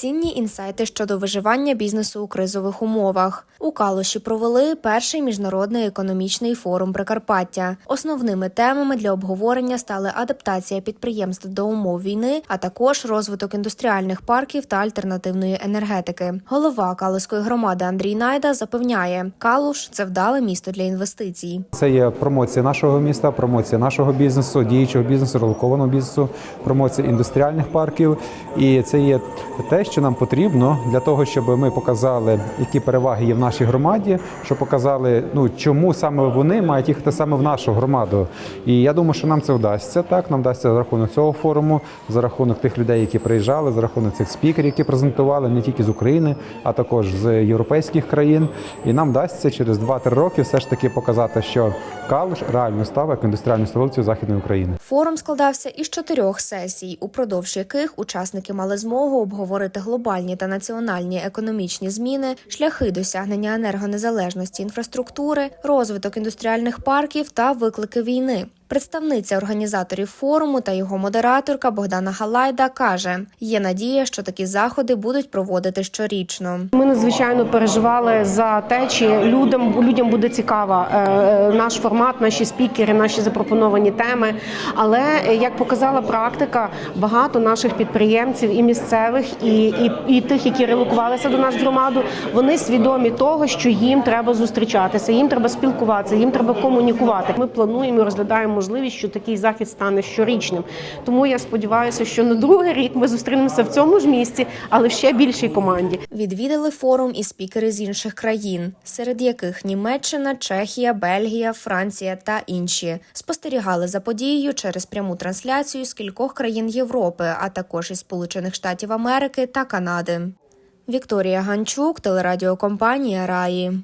цінні інсайти щодо виживання бізнесу у кризових умовах. У Калуші провели перший міжнародний економічний форум Прикарпаття. Основними темами для обговорення стали адаптація підприємств до умов війни, а також розвиток індустріальних парків та альтернативної енергетики. Голова Калуської громади Андрій Найда запевняє, Калуш це вдале місто для інвестицій. Це є промоція нашого міста, промоція нашого бізнесу, діючого бізнесу, релокованого бізнесу, промоція індустріальних парків. І це є те, що нам потрібно для того, щоб ми показали, які переваги є в нашій громаді, щоб показали, ну чому саме вони мають їхати саме в нашу громаду. І я думаю, що нам це вдасться. Так, нам вдасться за рахунок цього форуму, за рахунок тих людей, які приїжджали, за рахунок цих спікерів, які презентували не тільки з України, а також з європейських країн. І нам вдасться через 2-3 роки все ж таки показати, що Калуш реально став як індустріальною столицею Західної України. Форум складався із чотирьох сесій, упродовж яких учасники мали змогу обговорити глобальні та національні економічні зміни, шляхи досягнення енергонезалежності інфраструктури, розвиток індустріальних парків та виклики війни. Представниця організаторів форуму та його модераторка Богдана Галайда каже: є надія, що такі заходи будуть проводити щорічно. Ми надзвичайно переживали за те, чи людям людям буде цікава е, наш формат, наші спікери, наші запропоновані теми. Але е, як показала практика, багато наших підприємців і місцевих, і, і, і тих, які релокувалися до нас громаду, вони свідомі того, що їм треба зустрічатися, їм треба спілкуватися, їм треба комунікувати. Ми плануємо розглядаємо можливість, що такий захід стане щорічним. Тому я сподіваюся, що на другий рік ми зустрінемося в цьому ж місці, але ще більшій команді. Відвідали форум і спікери з інших країн, серед яких Німеччина, Чехія, Бельгія, Франція та інші спостерігали за подією через пряму трансляцію з кількох країн Європи, а також із Сполучених Штатів Америки та Канади. Вікторія Ганчук, телерадіокомпанія Раї.